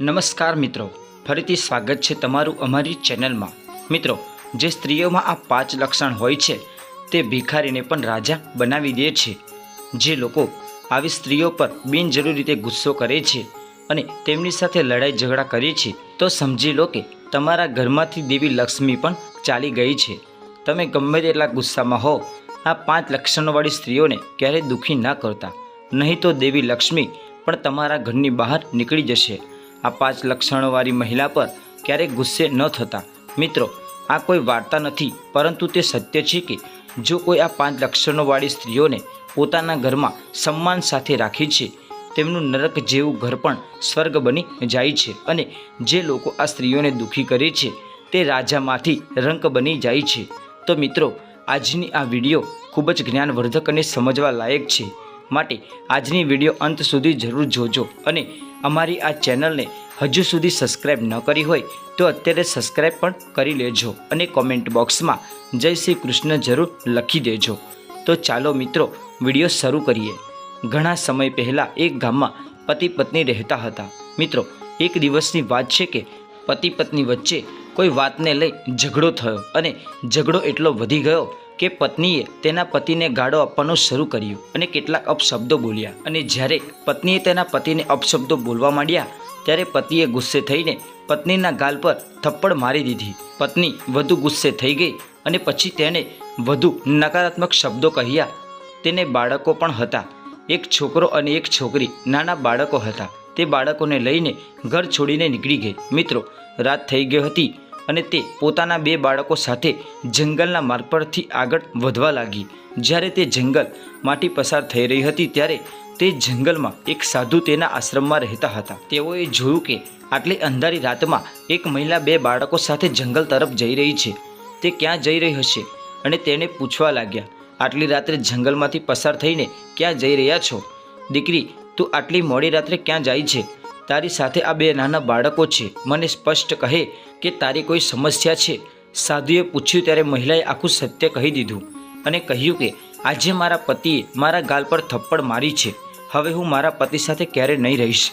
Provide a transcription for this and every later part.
નમસ્કાર મિત્રો. ફરીથી સ્વાગત છે તમારું અમારી ચેનલમાં. મિત્રો, જે સ્ત્રીઓમાં આ પાંચ લક્ષણ હોય છે, તે ભિખારીને પણ રાજા બનાવી દે છે. જે લોકો આવી સ્ત્રીઓ પર બિનજરૂરી રીતે ગુસ્સો કરે છે અને તેમની સાથે લડાઈ ઝઘડા કરે છે, તો સમજી લો કે તમારા ઘરમાંથી દેવી લક્ષ્મી પણ ચાલી ગઈ છે. તમે ગમે તેટલા ગુસ્સામાં હો, આ પાંચ લક્ષણોવાળી સ્ત્રીઓને ક્યારેય દુઃખી ના કરતા. નહીં તો દેવી લક્ષ્મી પણ તમારા ઘરની બહાર નીકળી જશે. આ પાંચ લક્ષણોવાળી મહિલા પર ક્યારેય ગુસ્સે ન થતા. મિત્રો, આ કોઈ વાર્તા નથી, પરંતુ તે સત્ય છે કે જો કોઈ આ પાંચ લક્ષણોવાળી સ્ત્રીઓને પોતાના ઘરમાં સન્માન સાથે રાખે છે, તેમનું નરક જેવું ઘર પણ સ્વર્ગ બની જાય છે અને જે લોકો આ સ્ત્રીઓને દુઃખી કરે છે, તે રાજામાંથી રંક બની જાય છે. તો મિત્રો, આજની આ વીડિયો ખૂબ જ જ્ઞાનવર્ધક અને સમજવા લાયક છે. માટે આજની વીડિયો અંત સુધી જરૂર જોજો અને અમારી આ ચેનલને હજુ સુધી સબસ્ક્રાઈબ ન કરી હોય તો અત્યારે સબસ્ક્રાઈબ પણ કરી લેજો અને કોમેન્ટ બોક્સમાં જય શ્રી કૃષ્ણ જરૂર લખી દેજો. તો ચાલો મિત્રો, વીડિયો શરૂ કરીએ. ઘણા સમય પહેલાં એક ગામમાં પતિ પત્ની રહેતા હતા. મિત્રો, એક દિવસની વાત છે કે પતિ પત્ની વચ્ચે કોઈ વાતને લઈ ઝઘડો થયો અને ઝઘડો એટલો વધી ગયો કે પત્નીએ તેના પતિને ગાળો આપવાનું શરૂ કર્યું અને કેટલાક અપશબ્દો બોલ્યા. અને જ્યારે પત્નીએ તેના પતિને અપશબ્દો બોલવા માંડ્યા, ત્યારે પતિએ ગુસ્સે થઈને પત્નીના ગાલ પર થપ્પડ મારી દીધી. પત્ની વધુ ગુસ્સે થઈ ગઈ અને પછી તેણે વધુ નકારાત્મક શબ્દો કહ્યા. તેને બાળકો પણ હતા. એક છોકરો અને એક છોકરી નાના બાળકો હતા. તે બાળકોને લઈને ઘર છોડીને નીકળી ગઈ. મિત્રો, રાત થઈ ગઈ હતી. અને તે પોતાના બે બાળકો સાથે જંગલના માર્ગ પરથી આગળ વધવા લાગી. જ્યારે તે જંગલમાંથી પસાર થઈ રહી હતી ત્યારે તે જંગલમાં એક સાધુ તેના આશ્રમમાં રહેતા હતા. તેઓએ જોયું કે આટલી અંધારી રાતમાં એક મહિલા બે બાળકો સાથે જંગલ તરફ જઈ રહી છે. તે ક્યાં જઈ રહી હશે? અને તેને પૂછવા લાગ્યા, આટલી રાત્રે જંગલમાંથી પસાર થઈને ક્યાં જઈ રહ્યા છો? દીકરી, તું આટલી મોડી રાત્રે ક્યાં જાય છે? તારી સાથે આ બે નાના બાળકો છે. મને સ્પષ્ટ કહે કે તારી કોઈ સમસ્યા છે. સાધુએ પૂછ્યું ત્યારે મહિલાએ આખું સત્ય કહી દીધું અને કહ્યું કે, આજે મારા પતિએ મારા ગાલ પર થપ્પડ મારી છે. હવે હું મારા પતિ સાથે ક્યારે નહીં રહીશ.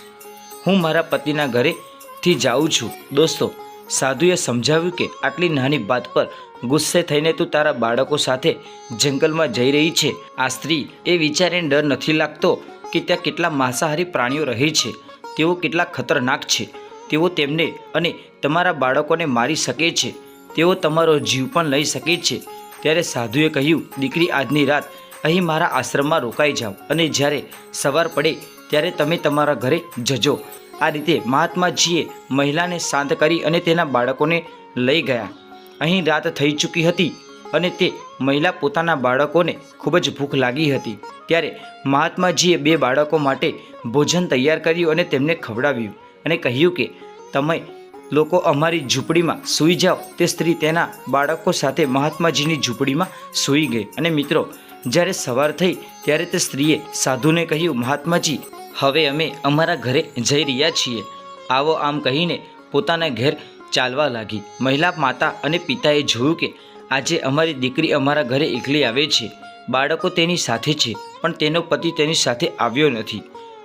હું મારા પતિના ઘરેથી જાઉં છું. દોસ્તો, સાધુએ સમજાવ્યું કે આટલી નાની વાત પર ગુસ્સે થઈને તું તારા બાળકો સાથે જંગલમાં જઈ રહી છે. આ સ્ત્રી એ વિચારીને ડર નથી લાગતો કે ત્યાં કેટલા માંસાહારી પ્રાણીઓ રહે છે. તેઓ કેટલા ખતરનાક છે. તેઓ તેમને અને તમારા બાળકોને મારી શકે છે. તેઓ તમારો જીવ પણ લઈ શકે છે. ત્યારે સાધુએ કહ્યું, દીકરી, આજની રાત અહીં મારા આશ્રમમાં રોકાઈ જાઓ અને જ્યારે સવાર પડે ત્યારે તમે તમારા ઘરે જજો. આ રીતે મહાત્માજીએ મહિલાને શાંત કરી અને તેના બાળકોને લઈ ગયા. અહીં રાત થઈ ચૂકી હતી અને તે મહિલા પોતાના બાળકોને ખૂબ જ ભૂખ લાગી હતી. ત્યારે મહાત્માજીએ બે બાળકો માટે ભોજન તૈયાર કર્યું અને તેમને ખવડાવ્યું અને કહ્યું કે, તમે લોકો અમારી ઝૂંપડીમાં સૂઈ જાઓ. તે સ્ત્રી તેના બાળકો સાથે મહાત્માજીની ઝૂંપડીમાં સૂઈ ગઈ અને મિત્રો, જ્યારે સવાર થઈ ત્યારે તે સ્ત્રીએ સાધુને કહ્યું, મહાત્માજી, હવે અમે અમારા ઘરે જઈ રહ્યા છીએ. આવો આમ કહીને પોતાના ઘેર ચાલવા લાગી. મહિલા માતા અને પિતાએ જોયું કે આજે અમારી દીકરી અમારા ઘરે એકલી આવે છે. બાળકો તેની સાથે છે, પણ તેનો પતિ તેની સાથે આવ્યો નથી.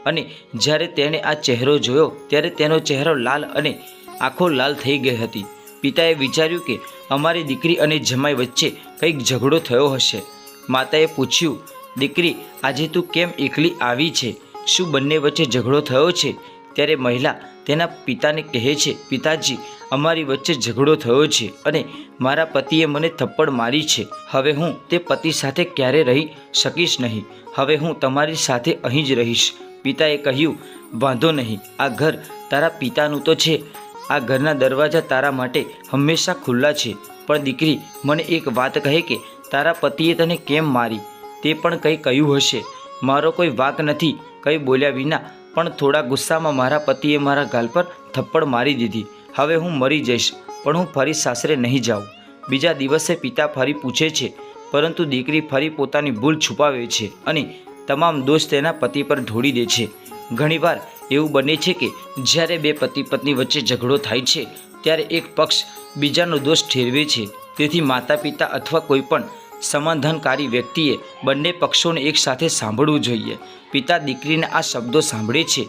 અને જ્યારે તેણે આ ચહેરો જોયો, ત્યારે તેનો ચહેરો લાલ અને આંખો લાલ થઈ ગઈ હતી. પિતાએ વિચાર્યું કે અમારી દીકરી અને જમાઈ વચ્ચે કંઈક ઝઘડો થયો હશે. માતાએ પૂછ્યું, દીકરી, આજે તું કેમ એકલી આવી છે? શું બંને વચ્ચે ઝઘડો થયો છે? ત્યારે મહિલા તેના પિતાને કહે છે, પિતાજી અમારી વચ્ચે ઝઘડો થયો છે અને મારા પતિએ મને થપ્પડ મારી છે. હવે હું તે પતિ સાથે ક્યારે રહી શકીશ નહીં. હવે હું તમારી સાથે અહીં જ રહીશ. પિતાએ કહ્યું, વાંધો નહીં. આ ઘર તારા પિતાનું તો છે. આ ઘરના દરવાજા તારા માટે હંમેશા ખુલ્લા છે. પણ દીકરી, મને એક વાત કહે કે તારા પતિએ તને કેમ મારી? તે પણ કંઈ કહ્યું હશે. મારો કોઈ વાક નથી. કંઈ બોલ્યા વિના પણ થોડા ગુસ્સામાં મારા પતિએ મારા ગાલ પર થપ્પડ મારી દીધી. હવે હું મરી જઈશ, પણ હું ફરી સાસરે નહીં જાઉં. બીજા દિવસે પિતા ફરી પૂછે છે, પરંતુ દીકરી ફરી પોતાની ભૂલ છુપાવે છે અને તમામ દોષ તેના પતિ પર ઢોળી દે છે. ઘણીવાર એવું બને છે કે જ્યારે બે પતિ પત્ની વચ્ચે ઝઘડો થાય છે, ત્યારે એક પક્ષ બીજાનો દોષ ઠેરવે છે. તેથી માતા પિતા અથવા કોઈ પણ સમાધાનકારી વ્યક્તિએ બંને પક્ષોને એકસાથે સાંભળવું જોઈએ. પિતા દીકરીના આ શબ્દો સાંભળે છે,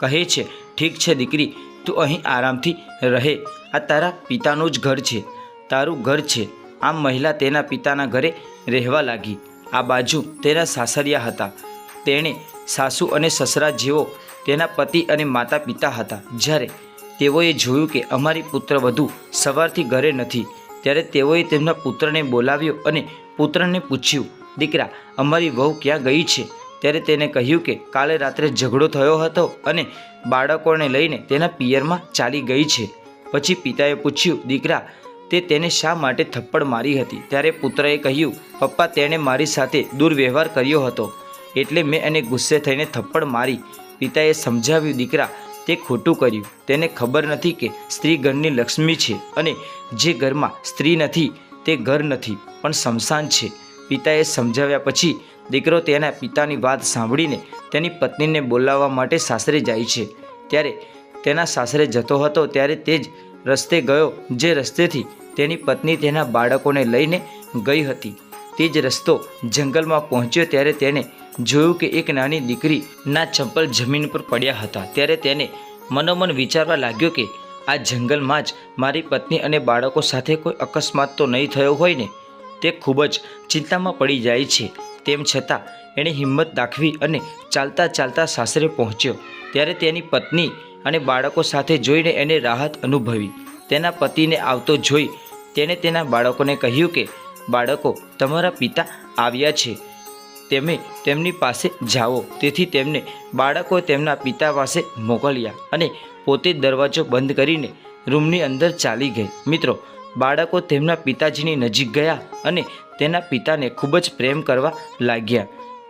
કહે છે, ઠીક છે દીકરી તું અહીં આરામથી રહે. આ તારા પિતાનું જ ઘર છે. તારું ઘર છે. આમ મહિલા તેના પિતાના ઘરે રહેવા લાગી. આ બાજુ તેના સાસરિયા હતા. તેણે સાસુ અને સસરા જેવો તેના પતિ અને માતા પિતા હતા. જ્યારે તેઓએ જોયું કે અમારી પુત્ર વધુ સવારથી ઘરે નથી, ત્યારે તેઓએ તેમના પુત્રને બોલાવ્યો અને પુત્રને પૂછ્યું, દીકરા, અમારી વહુ ક્યાં ગઈ છે? ત્યારે તેને કહ્યું કે કાલે રાત્રે ઝઘડો થયો હતો અને બાળકોને લઈને તેના પિયરમાં ચાલી ગઈ છે. પછી પિતાએ પૂછ્યું, દીકરા, તે તેને શા માટે થપ્પડ મારી હતી? ત્યારે પુત્રએ કહ્યું, પપ્પા, તેણે મારી સાથે દુર્વ્યવહાર કર્યો હતો, એટલે મેં એને ગુસ્સે થઈને થપ્પડ મારી. પિતાએ સમજાવ્યું, દીકરા, તે ખોટું કર્યું. તેને ખબર નથી કે સ્ત્રી ઘરની લક્ષ્મી છે અને જે ઘરમાં સ્ત્રી નથી, તે ઘર નથી, પણ શમશાન છે. પિતાએ સમજાવ્યા પછી દીકરો તેના પિતાની વાત સાંભળીને તેની પત્નીને બોલાવવા માટે સાસરે જાય છે. ત્યારે તેના સાસરે જતો હતો ત્યારે તે જ રસ્તે ગયો, જે રસ્તેથી તેની પત્ની તેના બાળકોને લઈને ગઈ હતી. તે જ રસ્તો જંગલમાં પહોંચ્યો ત્યારે તેને જોયું કે એક નાની દીકરીના ચંપલ જમીન પર પડ્યા હતા. ત્યારે તેને મનોમન વિચારવા લાગ્યો કે, આ જંગલમાં જ મારી પત્ની અને બાળકો સાથે કોઈ અકસ્માત તો નહીં થયો હોય ને? તે ખૂબ જ ચિંતામાં પડી જાય છે. તેમ છતાં એણે હિંમત દાખવી અને ચાલતા ચાલતા સાસરે પહોંચ્યો. ત્યારે તેની પત્ની અને બાળકો સાથે જોઈને એને રાહત અનુભવી. તેના પતિને આવતો જોઈ તેણે તેના બાળકોને કહ્યું કે, બાળકો, તમારા પિતા આવ્યા છે. તમે તેમની પાસે જાઓ. તેથી તેમને બાળકો તેમના પિતા પાસે મોકલ્યા અને પોતે દરવાજો બંધ કરીને રૂમની અંદર ચાલી ગઈ. મિત્રો, બાળકો તેમના પિતાજીની નજીક ગયા અને તેના પિતાને ખૂબ જ પ્રેમ કરવા લાગ્યા.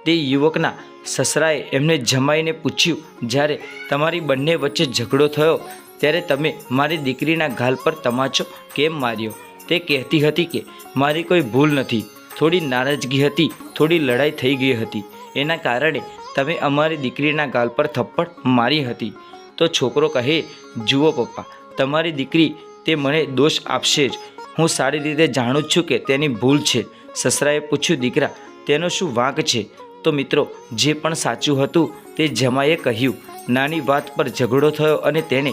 તે યુવકના સસરાએ એમને જમાઈને પૂછ્યું, જ્યારે તમારી બંને વચ્ચે ઝઘડો થયો, ત્યારે તમે મારી દીકરીના ગાલ પર તમાચો કેમ માર્યો? તે કહેતી હતી કે, મારી કોઈ ભૂલ નથી. થોડી નારાજગી હતી, થોડી લડાઈ થઈ ગઈ હતી. એના કારણે તમે અમારી દીકરીના ગાલ પર થપ્પડ મારી હતી. તો છોકરો કહે, જુઓ પપ્પા, તમારી દીકરી તે મને દોષ આપશે જ. હું સારી રીતે જાણું જ છું કે તેની ભૂલ છે. સસરાએ પૂછ્યું, દીકરા, તેનો શું વાંક છે? તો મિત્રો, જે પણ સાચું હતું તે જમાએ કહ્યું. નાની વાત પર ઝઘડો થયો અને તેણે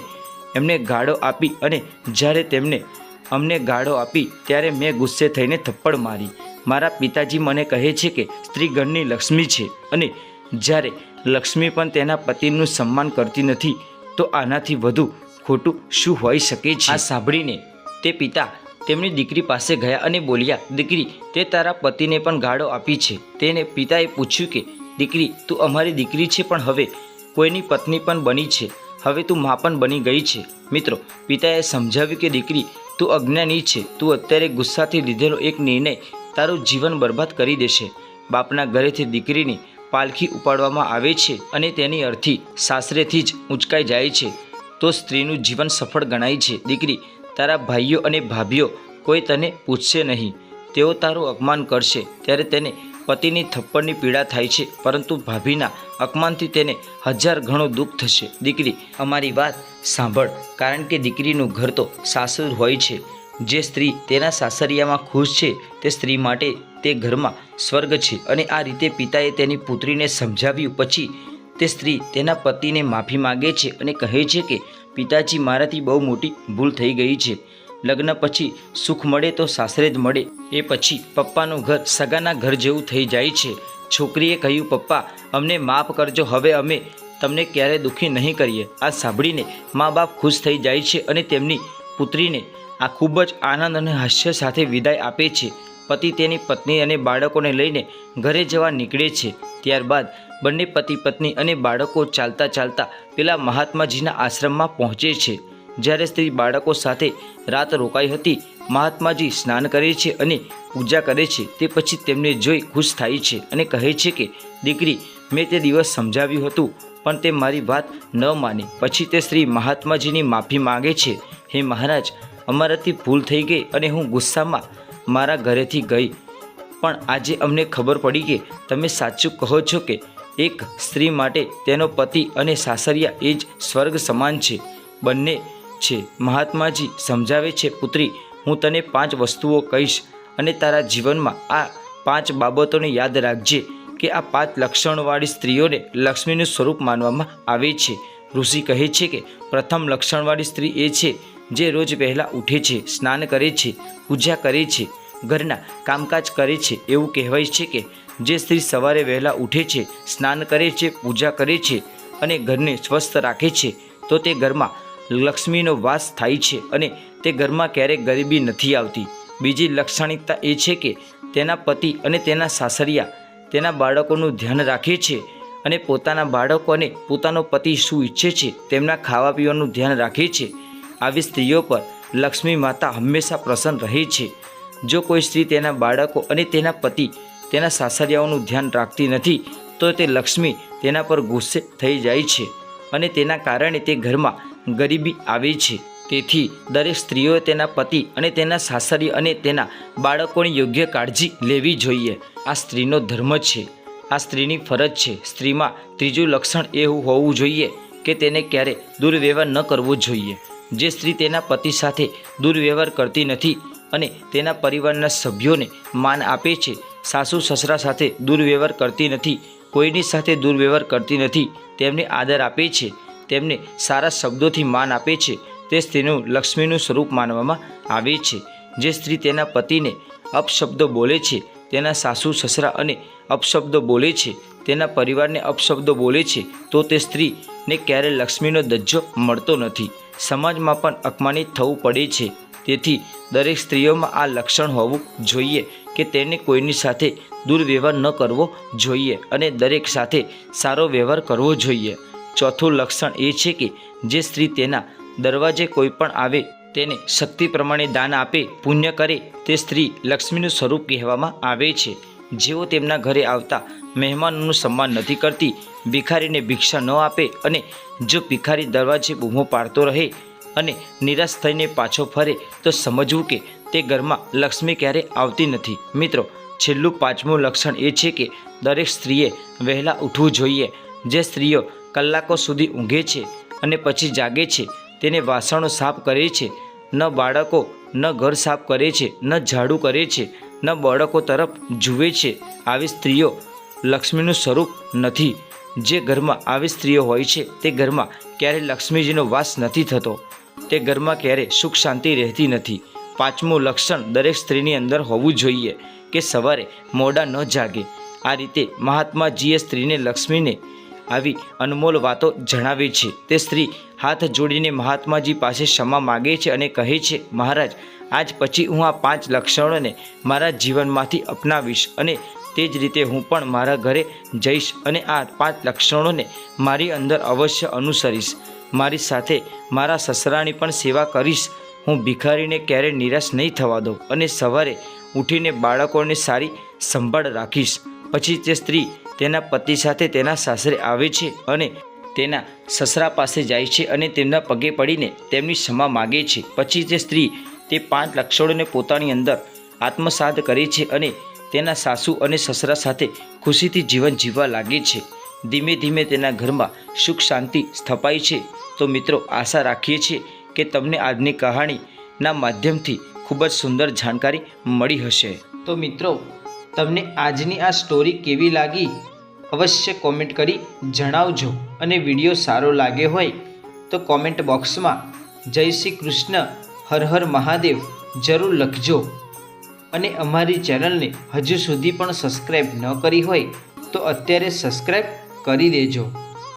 એમને ગાળો આપી અને જ્યારે તેમને અમને ગાળો આપી ત્યારે મેં ગુસ્સે થઈને થપ્પડ મારી. મારા પિતાજી મને કહે છે કે સ્ત્રી ઘરની લક્ષ્મી છે અને જ્યારે લક્ષ્મી પણ તેના પતિનું સન્માન કરતી નથી, તો આનાથી વધુ ખોટું શું હોઈ શકે છે? આ સાંભળીને તે પિતા તેમની દીકરી પાસે ગયા અને બોલ્યા, દીકરી, તે તારા પતિને પણ ગાળો આપી છે. તેને પિતાએ પૂછ્યું કે, દીકરી, તું અમારી દીકરી છે પણ હવે કોઈની પત્ની પણ બની છે. હવે તું મા પણ બની ગઈ છે. મિત્રો, પિતાએ સમજાવ્યું કે, દીકરી, તું અજ્ઞાની છે. તું અત્યારે ગુસ્સાથી લીધેલો એક નિર્ણય તારું જીવન બરબાદ કરી દેશે. બાપના ઘરેથી દીકરીની પાલખી ઉપાડવામાં આવે છે અને તેની અર્થી સાસરેથી જ ઉંચકાઈ જાય છે. તો સ્ત્રીનું જીવન સફળ ગણાય છે. દીકરી તારા ભાઈઓ અને ભાભીઓ કોઈ તને પૂછશે નહીં. તેઓ તારું અપમાન કરશે, ત્યારે તેને પતિની થપ્પડની પીડા થાય છે, પરંતુ ભાભીના અપમાનથી તેને હજાર ઘણું દુઃખ થશે. દીકરી, અમારી વાત સાંભળ, કારણ કે દીકરીનું ઘર તો સાસુર હોય છે. જે સ્ત્રી તેના સાસરિયામાં ખુશ છે, તે સ્ત્રી માટે તે ઘરમાં સ્વર્ગ છે અને આ રીતે પિતાએ તેની પુત્રીને સમજાવ્યું પછી તે સ્ત્રી તેના પતિને માફી માગે છે અને કહે છે કે, પિતાજી, મારાથી બહુ મોટી ભૂલ થઈ ગઈ છે. લગ્ન પછી સુખ મળે તો સાસરે જ મળે. એ પછી પપ્પાનું ઘર સગાના ઘર જેવું થઈ જાય છે. છોકરીએ કહ્યું, પપ્પા, અમને માફ કરજો. હવે અમે તમને ક્યારે દુઃખી નહીં કરીએ. આ સાંભળીને મા બાપ ખુશ થઈ જાય છે અને તેમની પુત્રીને આ ખૂબ જ આનંદ અને હાસ્ય સાથે વિદાય આપે છે. પતિ તેની પત્ની અને બાળકોને લઈને ઘરે જવા નીકળે છે. ત્યારબાદ બંને પતિ, પત્ની અને બાળકો ચાલતા ચાલતા પેલા મહાત્માજીના આશ્રમમાં પહોંચે છે. જ્યારે સ્ત્રી બાળકો સાથે રાત રોકાઈ હતી, મહાત્માજી સ્નાન કરે છે અને પૂજા કરે છે. તે પછી તેમને જોઈ ખુશ થાય છે અને કહે છે કે, દીકરી, મેં તે દિવસ સમજાવ્યું હતું, પણ તે મારી વાત ન માની. પછી તે સ્ત્રી મહાત્માજીની માફી માંગે છે. હે મહારાજ, અમારાથી ભૂલ થઈ ગઈ અને હું ગુસ્સામાં મારા ઘરેથી ગઈ. પણ આજે અમને ખબર પડી કે તમે સાચું કહો છો કે એક સ્ત્રી માટે તેનો પતિ અને સાસરિયા એ જ સ્વર્ગ સમાન છે. બંને છે. મહાત્માજી સમજાવે છે, પુત્રી, હું તને પાંચ વસ્તુઓ કહીશ અને તારા જીવનમાં આ પાંચ બાબતોને યાદ રાખજે કે આ પાંચ લક્ષણવાળી સ્ત્રીઓને લક્ષ્મીનું સ્વરૂપ માનવામાં આવે છે. ઋષિ કહે છે કે પ્રથમ લક્ષણવાળી સ્ત્રી એ છે જે રોજ વહેલા ઉઠે છે, સ્નાન કરે છે, પૂજા કરે છે, ઘરના કામકાજ કરે છે, એવું કહેવાય છે કે જે સ્ત્રી સવારે વહેલા ઉઠે છે, સ્નાન કરે છે, પૂજા કરે છે અને ઘરને સ્વસ્થ રાખે છે, તો તે ઘરમાં લક્ષ્મીનો વાસ થાય છે અને તે ઘરમાં ક્યારેક ગરીબી નથી આવતી. બીજી લાક્ષણિકતા એ છે કે તેના પતિ અને તેના સાસરિયા તેના બાળકોનું ધ્યાન રાખે છે અને પોતાના બાળકો અને પોતાનો પતિ શું ઈચ્છે છે, તેમના ખાવા પીવાનું ધ્યાન રાખે છે. આવી સ્ત્રીઓ પર લક્ષ્મી માતા હંમેશા પ્રસન્ન રહે છે. જો કોઈ સ્ત્રી તેના બાળકો અને તેના પતિ તેના સાસરિયાઓનું ધ્યાન રાખતી નથી, તો તે લક્ષ્મી તેના પર ગુસ્સે થઈ જાય છે અને તેના કારણે તે ઘરમાં ગરીબી આવે છે. તેથી દરેક સ્ત્રીઓએ તેના પતિ અને તેના સાસરી અને તેના બાળકોની યોગ્ય કાળજી લેવી જોઈએ. આ સ્ત્રીનો ધર્મ છે. આ સ્ત્રીની ફરજ છે. સ્ત્રીમાં ત્રીજું લક્ષણ એવું હોવું જોઈએ કે તેને ક્યારે દુર્વ્યવહાર ન કરવો જોઈએ. જે સ્ત્રી તેના પતિ સાથે દુર્વ્યવહાર કરતી નથી અને તેના પરિવારના સભ્યોને માન આપે છે, સાસુ સસરા સાથે દુર્વ્યવહાર કરતી નથી, કોઈની સાથે દુર્વ્યવહાર કરતી નથી, તેમને આદર આપે છે, તેમને સારા શબ્દોથી માન આપે છે, તે સ્ત્રીનું લક્ષ્મીનું સ્વરૂપ માનવામાં આવે છે. જે સ્ત્રી તેના પતિને અપશબ્દો બોલે છે, તેના સાસુ સસરા અને અપશબ્દો બોલે છે, તેના પરિવારને અપશબ્દો બોલે છે, તો તે સ્ત્રીને ક્યારેય લક્ષ્મીનો દજ્જો મળતો નથી. સમાજમાં પણ અપમાનિત થવું પડે છે. તેથી દરેક સ્ત્રીઓમાં આ લક્ષણ હોવું જોઈએ કે તેને કોઈની સાથે દુર્વ્યવહાર ન કરવો જોઈએ અને દરેક સાથે સારો વ્યવહાર કરવો જોઈએ. ચોથું લક્ષણ એ છે કે જે સ્ત્રી તેના દરવાજે કોઈ પણ આવે, તેને શક્તિ પ્રમાણે દાન આપે, પુણ્ય કરે, તે સ્ત્રી લક્ષ્મીનું સ્વરૂપ કહેવામાં આવે છે. જેઓ તેમના ઘરે આવતા મહેમાનોનું સન્માન નથી કરતી ભિખારીને ભિક્ષા ન આપે અને જો ભિખારી દરવાજે બૂમો પાડતો રહે અને નિરાશ થઈને પાછો ફરે, તો સમજવું કે તે ઘરમાં લક્ષ્મી ક્યારે આવતી નથી. મિત્રો, છેલ્લું પાંચમું લક્ષણ એ છે કે દરેક સ્ત્રીએ વહેલા ઉઠવું જોઈએ. જે સ્ત્રીઓ કલાકો સુધી ઊંઘે છે અને પછી જાગે છે, તેને વાસણો સાફ કરે છે, ન બાળકો, ન ઘર સાફ કરે છે, ન ઝાડુ કરે છે, ન બાળકો તરફ જુએ છે, આવી સ્ત્રીઓ લક્ષ્મીનું સ્વરૂપ નથી. જે ઘરમાં આવી સ્ત્રીઓ હોય છે, તે ઘરમાં ક્યારેય લક્ષ્મીજીનો વાસ નથી થતો? તે ઘરમાં ક્યારેય સુખ શાંતિ રહેતી નથી? પાંચમું લક્ષણ દરેક સ્ત્રીની અંદર હોવું જોઈએ કે સવારે મોડા ન જાગે. આ રીતે મહાત્માજીએ સ્ત્રીને લક્ષ્મીને આવી અનમોલ વાતો જણાવે છે. તે સ્ત્રી હાથ જોડીને મહાત્માજી પાસે ક્ષમા માગે છે અને કહે છે, મહારાજ, આજ પછી હું આ પાંચ લક્ષણોને મારા જીવનમાંથી અપનાવીશ અને તે જ રીતે હું પણ મારા ઘરે જઈશ અને આ પાંચ લક્ષણોને મારી અંદર અવશ્ય અનુસરીશ. મારી સાથે મારા સસરાની પણ સેવા કરીશ. હું ભિખારીને ક્યારેય નિરાશ નહીં થવા દઉં અને સવારે ઉઠીને બાળકોને સારી સંભાળ રાખીશ. પછી તે સ્ત્રી તેના પતિ સાથે તેના સાસરે આવે છે અને તેના સસરા પાસે જાય છે અને તેમના પગે પડીને તેમની ક્ષમા માગે છે. પછી તે સ્ત્રી તે પાંચ લક્ષણોને પોતાની અંદર આત્મસાત કરે છે અને તેના સાસુ અને સસરા સાથે ખુશીથી જીવન જીવવા લાગે છે. ધીમે ધીમે તેના ઘરમાં સુખ શાંતિ સ્થપાય છે. તો મિત્રો, આશા રાખીએ છીએ કે તમને આજની કહાણીના માધ્યમથી ખૂબ જ સુંદર જાણકારી મળી હશે. તો મિત્રો, તમને આજની આ સ્ટોરી કેવી લાગી? અવશ્ય કોમેન્ટ કરી જણાવજો અને વીડિયો સારો લાગ્યો હોય તો કોમેન્ટ બોક્સમાં જય શ્રી કૃષ્ણ, હર હર મહાદેવ જરૂર લખજો. અને અમારી ચેનલને હજુ સુધી પણ સબસ્ક્રાઈબ ન કરી હોય તો અત્યારે સબસ્ક્રાઈબ કરી દેજો.